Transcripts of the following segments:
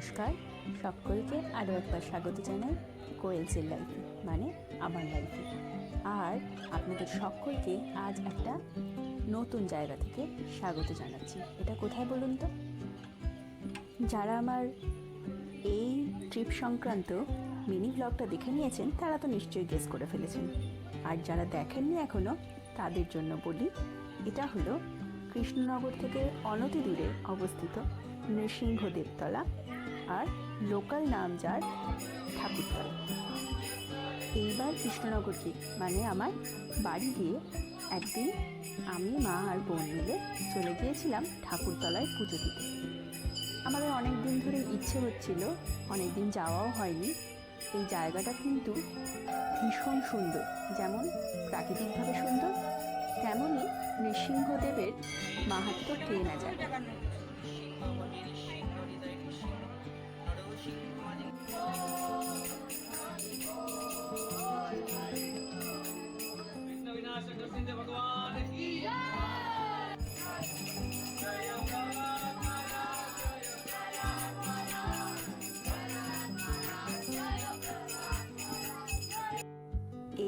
নমস্কার। সকলকে আরও একবার স্বাগত জানাই কোয়েলসের লাইফে মানে আমার লাইফে। আর আপনাদের সকলকে আজ একটা নতুন জায়গা থেকে স্বাগত জানাচ্ছি। এটা কোথায় বলুন তো? যারা আমার এই ট্রিপ সংক্রান্ত মিনি ব্লগটা দেখে নিয়েছেন, তারা তো নিশ্চয়ই গেস করে ফেলেছেন। আর যারা দেখেননি এখনও তাদের জন্য বলি, এটা হলো কৃষ্ণনগর থেকে অনতি দূরে অবস্থিত নৃসিংহ দেবতলা আর লোকাল নাম যার ঠাকুরতলা। এইবার কৃষ্ণনগরকে মানে আমার বাড়ি গিয়ে একদিন আমি, মা আর বোন মিলে চলে গিয়েছিলাম ঠাকুরতলায় পুজো দিতে। আমাদের অনেক দিন ধরে ইচ্ছে হচ্ছিল, অনেক দিন যাওয়াও হয়নি। এই জায়গাটা কিন্তু ভীষণ সুন্দর, যেমন প্রাকৃতিকভাবে সুন্দর তেমনই নৃসিংহদেবের মাহাত্ম কে না যায়।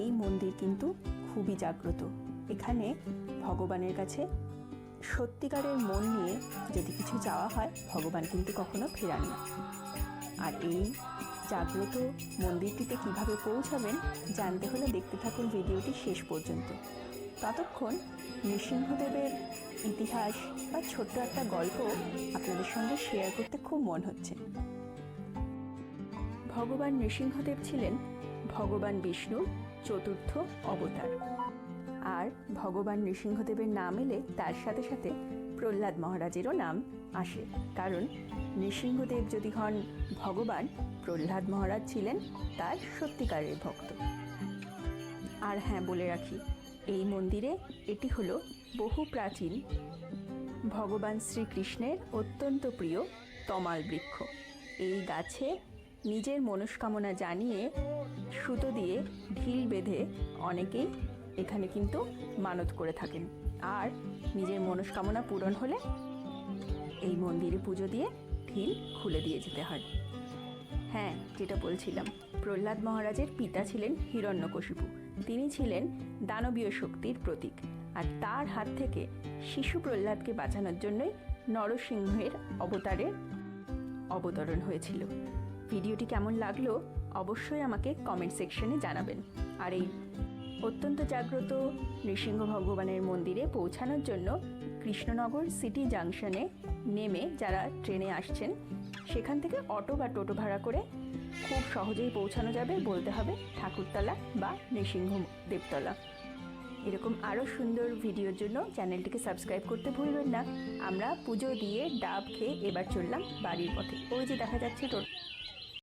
এই মন্দির কিন্তু খুবই জাগ্রত। এখানে ভগবানের কাছে সত্যিকারের মন নিয়ে যদি কিছু চাওয়া হয়, ভগবান কিন্তু কখনো ফেরান না। আর এই জাগ্রত মন্দিরটিতে কীভাবে পৌঁছাবেন, জানতে হলে দেখতে থাকুন ভিডিওটি শেষ পর্যন্ত। ততক্ষণ নৃসিংহদেবের ইতিহাস বা ছোট্ট একটা গল্প আপনাদের সঙ্গে শেয়ার করতে খুব মন হচ্ছে। ভগবান নৃসিংহদেব ছিলেন ভগবান বিষ্ণুর চতুর্থ অবতার। আর ভগবান নৃসিংহদেবের নাম এলে তার সাথে সাথে প্রহ্লাদ মহারাজেরও নাম আসে। কারণ নৃসিংহদেব যদি হন ভগবান, প্রহ্লাদ মহারাজ ছিলেন তার সত্যিকারের ভক্ত। আর হ্যাঁ বলে রাখি, এই মন্দিরে এটি হলো বহু প্রাচীন। ভগবান শ্রীকৃষ্ণের অত্যন্ত প্রিয় তমাল বৃক্ষ। এই গাছে নিজের মনস্কামনা জানিয়ে সুতো দিয়ে ঢিল বেঁধে অনেকেই এখানে কিন্তু মানত করে থাকেন। আর নিজের মনস্কামনা পূরণ হলে এই মন্দিরে পুজো দিয়ে ঢিল খুলে দিয়ে যেতে হয়। হ্যাঁ যেটা বলছিলাম, প্রহ্লাদ মহারাজের পিতা ছিলেন হিরণ্যকশিপু। তিনি ছিলেন দানবীয় শক্তির প্রতীক। আর তার হাত থেকে শিশু প্রহ্লাদকে বাঁচানোর জন্যই নরসিংহের অবতারের অবতরণ হয়েছিল। ভিডিওটি কেমন লাগল অবশ্যই আমাকে কমেন্ট সেকশনে জানাবেন। আর এই অত্যন্ত জাগ্রত নৃসিংহ ভগবানের মন্দিরে পৌঁছানোর জন্য কৃষ্ণনগর সিটি জাংশনে নেমে যারা ট্রেনে আসছেন, সেখান থেকে অটো বা টোটো ভাড়া করে খুব সহজেই পৌঁছানো যাবে বলতে হবে ঠাকুরতলা বা নৃসিংহ দেবতলা। এরকম আরও সুন্দর ভিডিওর জন্য চ্যানেলটিকে সাবস্ক্রাইব করতে ভুলবেন না। আমরা পুজো দিয়ে ডাব খেয়ে এবার চললাম বাড়ির পথে। ওই যে দেখা যাচ্ছে টোটো।